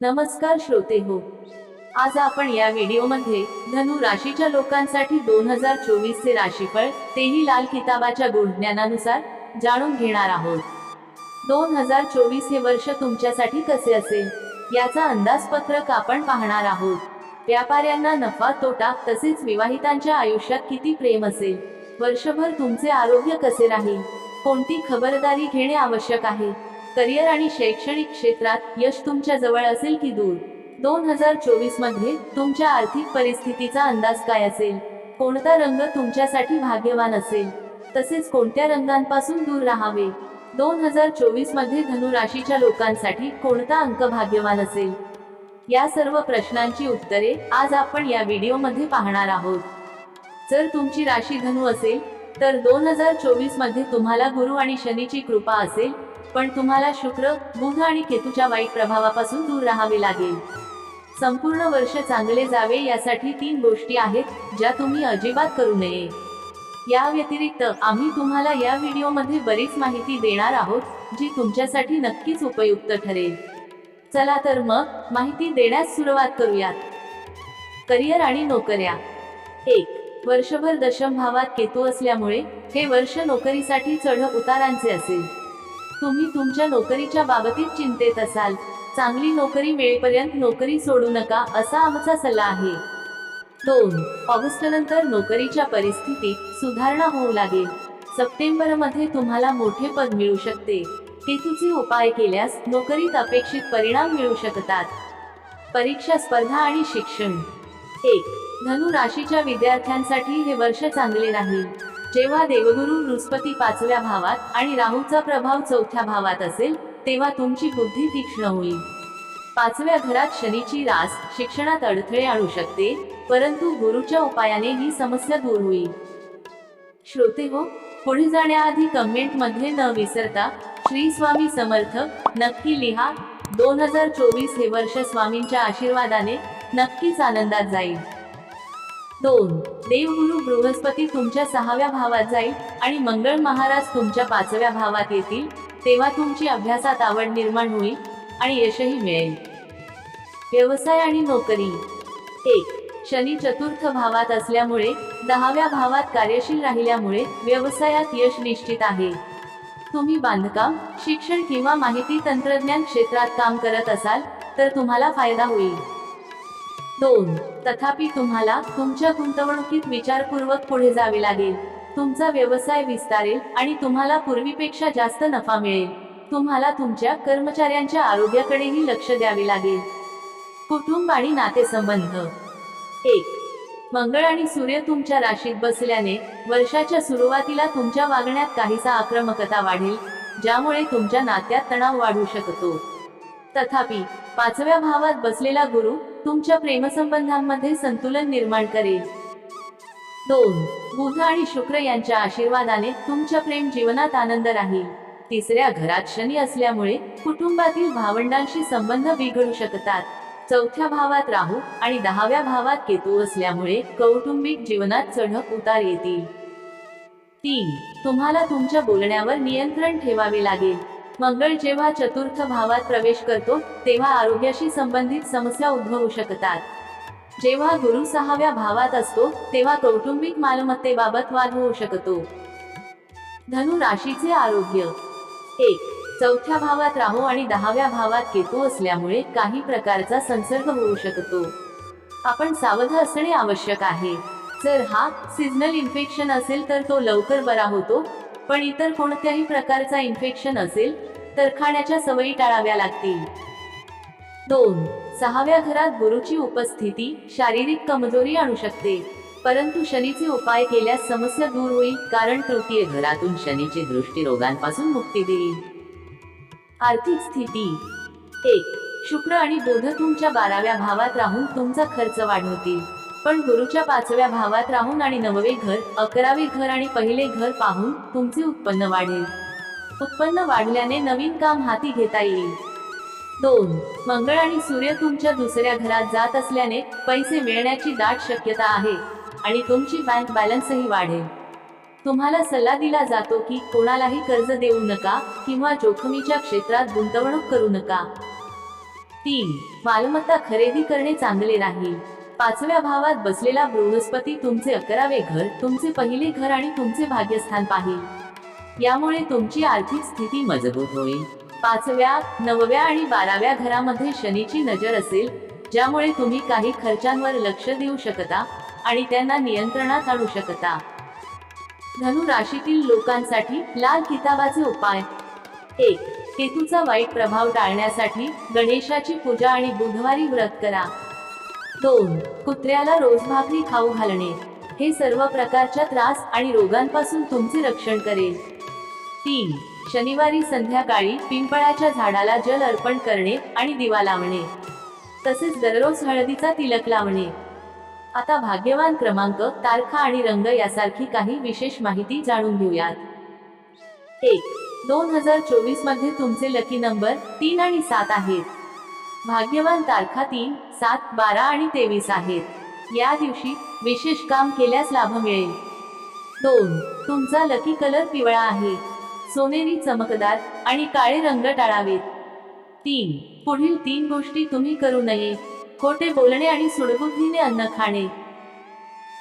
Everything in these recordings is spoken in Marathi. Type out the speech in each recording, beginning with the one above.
नमस्कार श्रोते हो. आज आपण या व्हिडिओमध्ये धनु राशीच्या लोकांसाठी दोन हजार चोवीस चे राशीफळ तेही लाल किताबाच्या गुणज्ञानानुसार जाणून घेणार आहोत. दोन हजार चोवीस हे वर्ष तुमच्यासाठी कसे असेल? याचा अंदाजपत्रक आपण पाहणार आहोत. व्यापाऱ्यांना नफा तोटा तसेच विवाहितांच्या आयुष्यात किती प्रेम असेल? वर्षभर तुमचे आरोग्य कसे राहील? कोणती खबरदारी घेणे आवश्यक आहे? करिअर आणि शैक्षणिक क्षेत्रात यश तुमच्या जवळ असेल की दूर? दोन हजार चोवीसमध्ये तुमच्या आर्थिक परिस्थितीचा अंदाज काय असेल? कोणता रंग तुमच्यासाठी भाग्यवान असेल? तसेच कोणत्या रंगांपासून दूर राहावे? दोन हजार चोवीसमध्ये धनु राशीच्या लोकांसाठी कोणता अंक भाग्यवान असेल? या सर्व प्रश्नांची उत्तरे आज आपण या व्हिडिओमध्ये पाहणार आहोत. जर तुमची राशी धनु असेल तर दोन हजार चोवीसमध्ये तुम्हाला गुरु आणि शनीची कृपा असेल पण तुम्हाला शुक्र बुध आणि केतूच्या वाईट प्रभावापासून दूर राहावे लागेल. संपूर्ण वर्ष चांगले जावे यासाठी तीन गोष्टी आहेत ज्या तुम्ही अजिबात करू नये. या व्यतिरिक्त आम्ही तुम्हाला या व्हिडिओमध्ये बरीच माहिती देणार आहोत जी तुमच्यासाठी नक्कीच उपयुक्त ठरेल. चला तर मग माहिती देण्यास सुरुवात करूयात. करिअर आणि नोकऱ्या. एक वर्षभर दशम भावात केतू असल्यामुळे हे वर्ष नोकरीसाठी चढ उतारांचे असेल. तुम्ही तुमच्या नोकरीच्या बाबतीत चिंतेत असाल. चांगली नोकरी मिळेपर्यंत नोकरी सोडू नका असा आमचा सल्ला आहे. दोन ऑगस्ट नंतर नोकरीच्या परिस्थितीत सुधारणा होऊ लागेल. सप्टेंबरमध्ये तुम्हाला मोठे पद मिळू शकते. केतूचे उपाय केल्यास नोकरीत अपेक्षित परिणाम मिळू शकतात. परीक्षा स्पर्धा आणि शिक्षण. एक धनु राशीच्या विद्यार्थ्यांसाठी हे वर्ष चांगले नाही जेव्हा देवगुरु बृहस्पती पाचव्या भावात आणि राहूचा प्रभाव चौथ्या भावात असेल तेव्हा तुमची बुद्धी तीक्ष्ण होईल. पाचव्या घरात शनीची रास शिक्षणात अडथळे आणू शकते परंतु गुरुच्या उपायाने ही समस्या दूर होईल. श्रोते हो पुढे जाण्याआधी कमेंटमध्ये न विसरता श्री स्वामी समर्थ नक्की लिहा दोन हजार चोवीस हे वर्ष स्वामींच्या आशीर्वादाने नक्कीच आनंदात जाईल. दोन देवगुरु बृहस्पती तुमच्या सहाव्या भावात जाईल आणि मंगळ महाराज तुमच्या पाचव्या भावात येतील तेव्हा तुमची अभ्यासात आवड निर्माण होईल आणि यशही मिळेल. व्यवसाय आणि नोकरी. एक शनी चतुर्थ भावात असल्यामुळे दहाव्या भावात कार्यशील राहिल्यामुळे व्यवसायात यश निश्चित आहे. तुम्ही बांधकाम शिक्षण किंवा माहिती तंत्रज्ञान क्षेत्रात काम करत असाल तर तुम्हाला फायदा होईल. दोन तथापि तुम्हाला तुमच्या गुंतवणुकीत विचारपूर्वक पुढे जावे लागेल. तुमचा व्यवसाय विस्तारेल आणि तुम्हाला पूर्वीपेक्षा जास्त नफा मिळेल. तुम्हाला तुमच्या कर्मचाऱ्यांच्या आरोग्याकडेही लक्ष द्यावे लागेल. कुटुंब आणि नातेसंबंध. एक. मंगळ आणि सूर्य तुमच्या राशीत बसल्याने वर्षाच्या सुरुवातीला तुमच्या वागण्यात काहीसा आक्रमकता वाढेल ज्यामुळे तुमच्या नात्यात तणाव वाढू शकतो. तथापि पाचव्या भावात बसलेला गुरु तुमच्या प्रेमसंबंधांमध्ये संतुलन निर्माण करेल. दोन बुध आणि शुक्र यांच्या आशीर्वादाने तुमच्या प्रेम जीवनात आनंद राहील. तिसऱ्या घरात शनी असल्यामुळे कुटुंबातील भावंडांशी संबंध बिघडू शकतात. चौथ्या भावात राहू आणि दहाव्या भावात केतू असल्यामुळे कौटुंबिक जीवनात चढ उतार येतील. तीन तुम्हाला तुमच्या बोलण्यावर नियंत्रण ठेवावे लागेल. मंगळ जेव्हा चतुर्थ भावात प्रवेश करतो तेव्हा आरोग्याशी संबंधित समस्या उद्भवू शकतात. जेव्हा गुरु सहाव्या भावात असतो तेव्हा कौटुंबिक मालमत्तेबाबत वाद होऊ शकतो. धनु राशीचे आरोग्य. एक चौथ्या भावात राहू आणि दहाव्या भावात केतू असल्यामुळे काही प्रकारचा संसर्ग होऊ शकतो. आपण सावध असणे आवश्यक आहे. जर हा सिजनल इन्फेक्शन असेल तर तो लवकर बरा होतो पण इतर कोणत्याही प्रकारचा इन्फेक्शन असेल तर खाण्याच्या सवयी टाळाव्या लागतील. दोन सहाव्या घरात गुरुची उपस्थिती शारीरिक कमजोरी आणू शकते परंतु शनीचे उपाय केल्यास समस्या दूर होईल कारण तृतीय घरातून शनीची दृष्टी रोगांपासून मुक्ती देईल. आर्थिक स्थिती एक शुक्र आणि बुध तुमच्या बाराव्या भावात राहून तुमचा खर्च वाढवतील. पण गुरुच्या पाचव्या भावात राहून आणि नववे घर अकरावे घर आणि पहिले घर पाहून तुमचे उत्पन्न वाढेल. उत्पन्न वाढल्याने नवीन काम हाती घेता येईल. दोन मंगळ आणि सूर्य तुमच्या दुसऱ्या घरात जात असल्याने पैसे मिळण्याची दाट शक्यता आहे आणि तुमची बँक बॅलन्सही वाढेल. तुम्हाला सल्ला दिला जातो की कोणालाही कर्ज देऊ नका किंवा जोखमीच्या क्षेत्रात गुंतवणूक करू नका. तीन मालमत्ता खरेदी करणे चांगले राहील. पाचव्या भावात बसलेला बृहस्पती तुमचे अकरावे घर तुमचे पहिले घर आणि तुमचे भाग्यस्थान पाहिल. यामुळे तुमची आर्थिक स्थिती मजबूत होईल. पाचव्या नवव्या आणि बाराव्या घरामध्ये शनीची नजर असेल ज्यामुळे तुम्ही काही खर्चांवर लक्ष देऊ शकता आणि त्यांना नियंत्रणात आणू शकता. धनु राशीतील लोकांसाठी लाल किताबाचे उपाय. एक केतूचा वाईट प्रभाव टाळण्यासाठी गणेशाची पूजा आणि बुधवारी व्रत करा. दोन कुत्र्याला रोज भाकरी खाऊ घालणे. हे सर्व प्रकारच्या त्रास आणि रोगांपासून तुमचे रक्षण करेल. तीन शनिवारी संध्याकाळी पिंपळाच्या झाडाला जल अर्पण करणे आणि दिवा लावणे. तसेच दररोज हळदीचा तिलक लावणे. आता भाग्यवान क्रमांक तारखा आणि रंग यासारखी काही विशेष माहिती जाणून घेऊयात. एक दोन हजार चोवीसमध्ये तुमचे लकी नंबर तीन आणि सात आहेत. भाग्यवान तारखा तीन सात बारा आणि तेवीस आहेत. या दिवशी विशेष काम केल्यास लाभ मिळेल. दोन. तुमचा लकी कलर पिवळा आहे. सोनेरी चमकदार आणि काळे रंग टाळावेत. तीन. पुढील तीन गोष्टी तुम्ही करू नये. खोटे बोलणे आणि सुडबुद्धीने अन्न खाणे.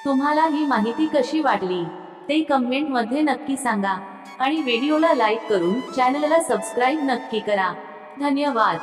तुम्हाला ही माहिती कशी वाटली? ते कमेंटमध्ये नक्की सांगा. आणि व्हिडिओला लाईक करून चॅनलला सबस्क्राईब नक्की करा. धन्यवाद.